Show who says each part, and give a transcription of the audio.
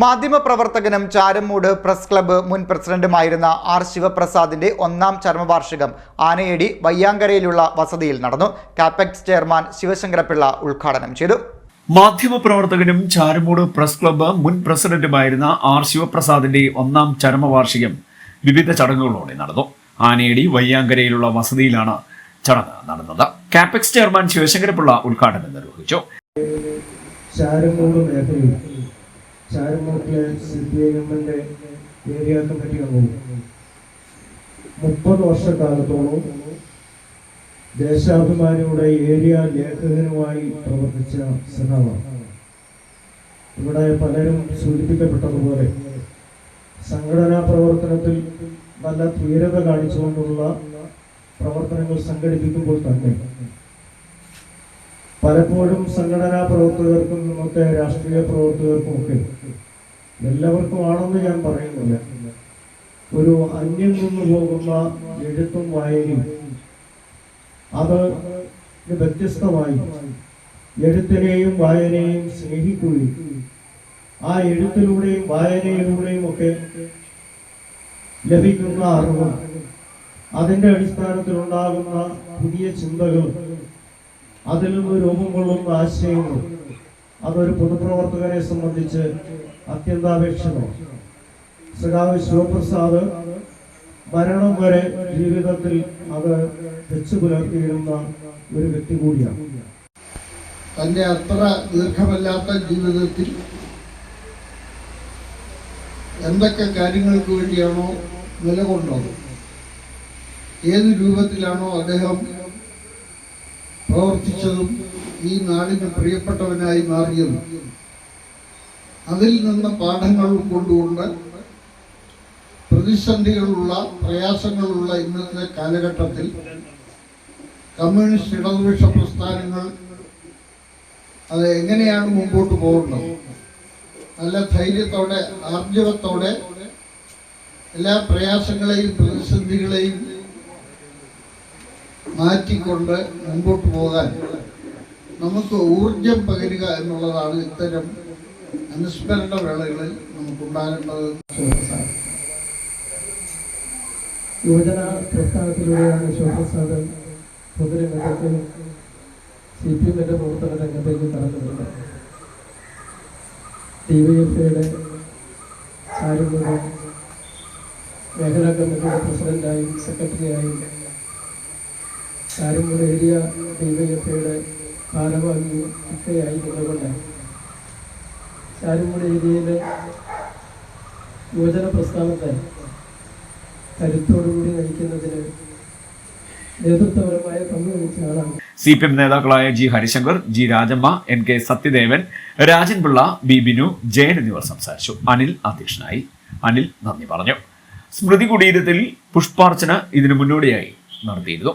Speaker 1: മാധ്യമപ്രവർത്തകനും ചാരമ്മൂട് press club മുൻ പ്രസിഡന്റുമായിരുന്ന R ശിവപ്രസാദിന്റെ ഒന്നാം ചരമവാർഷികം ആനയടി വയ്യാങ്കരയിലുള്ള വസതിയിൽ നടന്നു. കാപ്പക്സ് ചെയർമാൻ ശിവശങ്കരപിള്ള ഉദ്ഘാടനം ചെയ്തു.
Speaker 2: മാധ്യമപ്രവർത്തകനും ചാരമൂട് പ്രസ് ക്ലബ്ബ് മുൻ പ്രസിഡന്റുമായിരുന്ന ആർ ശിവപ്രസാദിന്റെ ഒന്നാം ചരമവാർഷികം വിവിധ ചടങ്ങുകളോടെ നടന്നു. ആനയടി വയ്യാങ്കരയിലുള്ള വസതിയിലാണ് ചടങ്ങ് നടന്നത്. കാപ്പക്സ് ചെയർമാൻ ശിവശങ്കരപിള്ള ഉദ്ഘാടനം നിർവഹിച്ചു.
Speaker 3: ചാരമൂട്ടിലെ സി പി ഐ എമ്മിന്റെ ഏരിയ മുപ്പത് വർഷക്കാലത്തോളം ദേശാഭിമാനിയുടെ ഏരിയ ലേഖകനുമായി പ്രവർത്തിച്ച സഖാവാണ് ഇവിടെ പലരും സൂചിപ്പിക്കപ്പെട്ടതുപോലെ സംഘടനാ പ്രവർത്തനത്തിൽ നല്ല ധീരത കാണിച്ചുകൊണ്ടുള്ള പ്രവർത്തനങ്ങൾ സംഘടിപ്പിക്കുമ്പോൾ തന്നെ പലപ്പോഴും സംഘടനാ പ്രവർത്തകർക്കും നമുക്ക് രാഷ്ട്രീയ പ്രവർത്തകർക്കും ഒക്കെ എല്ലാവർക്കും ആണെന്ന് ഞാൻ പറയുന്നില്ല. ഒരു അന്യം നിന്ന് പോകുന്ന എഴുത്തും വായനയും അത് വ്യത്യസ്തമായി എഴുത്തിനെയും വായനയെയും സ്നേഹിക്കുകയും ആ എഴുത്തിലൂടെയും വായനയിലൂടെയും ഒക്കെ ലഭിക്കുന്ന അറിവ് അതിന്റെ അടിസ്ഥാനത്തിലുണ്ടാകുന്ന പുതിയ ചിന്തകൾ അതിൽ നിന്ന് രൂപം കൊള്ളുന്ന ആശയങ്ങൾ അതൊരു പൊതുപ്രവർത്തകനെ സംബന്ധിച്ച് അത്യന്താപേക്ഷിതമാണ്. സഖാവ് ശിവപ്രസാദ് മരണം വരെ ജീവിതത്തിൽ അത് വെച്ചു പുലർത്തിയിരുന്ന ഒരു വ്യക്തി കൂടിയാണ്.
Speaker 4: തന്റെ അത്ര ദീർഘമല്ലാത്ത ജീവിതത്തിൽ എന്തൊക്കെ കാര്യങ്ങൾക്ക് വേണ്ടിയാണോ നിലകൊണ്ടത്? ഏത് രൂപത്തിലാണോ അദ്ദേഹം പ്രവർത്തിച്ചതും ഈ നാടിന് പ്രിയപ്പെട്ടവനായി മാറിയതും. അതിൽ നിന്ന് പാഠങ്ങൾ ഉൾക്കൊണ്ടുകൊണ്ട് പ്രതിസന്ധികളുള്ള പ്രയാസങ്ങളുള്ള ഇന്നത്തെ കാലഘട്ടത്തിൽ കമ്മ്യൂണിസ്റ്റ് ഇടതുപക്ഷ പ്രസ്ഥാനങ്ങൾ അത് എങ്ങനെയാണ് മുമ്പോട്ട് പോകുന്നത് നല്ല ധൈര്യത്തോടെ ആർജവത്തോടെ എല്ലാ പ്രയാസങ്ങളെയും പ്രതിസന്ധികളെയും മാറ്റിക്കൊണ്ട് മുമ്പോട്ട് പോകാൻ നമുക്ക് ഊർജം പകരുക എന്നുള്ളതാണ് ഇത്തരം അനുസ്മരണ വേളകളിൽ നമുക്കുണ്ടാകേണ്ടത്.
Speaker 3: യുവജന പ്രസ്ഥാനത്തിലൂടെയാണ് ശോഭസാദൻ പൊതുരംഗത്തേക്ക് സി പി എമ്മിന്റെ പ്രവർത്തന രംഗത്തേക്ക് കടന്നു വരുന്നത് ഡി വൈ എഫ് ഐയുടെ ചാരുമൂട് മേഖലാ കമ്മിറ്റിയുടെ പ്രസിഡന്റായും സെക്രട്ടറിയായും എഫ് ഐയുടെ ഭാരവാഹിയും ഒക്കെയായി നിന്നുകൊണ്ട് ചാരുമൂട് ഏരിയയിലെ യുവജന പ്രസ്ഥാനത്തെ കരുത്തോടുകൂടി നയിക്കുന്നതിന് നേതൃത്വപരമായ പങ്ക് വഹിച്ച ആളാണ്.
Speaker 2: സി പി എം നേതാക്കളായ G Harisankar G Rajamma N K Sathyadevan Rajan Pillai B Binu Jayan എന്നിവർ സംസാരിച്ചു. അനിൽ അധ്യക്ഷനായി. അനിൽ നന്ദി പറഞ്ഞു. സ്മൃതി കുടീരത്തിൽ പുഷ്പാർച്ചന ഇതിനു മുന്നോടിയായി നടത്തിയിരുന്നു.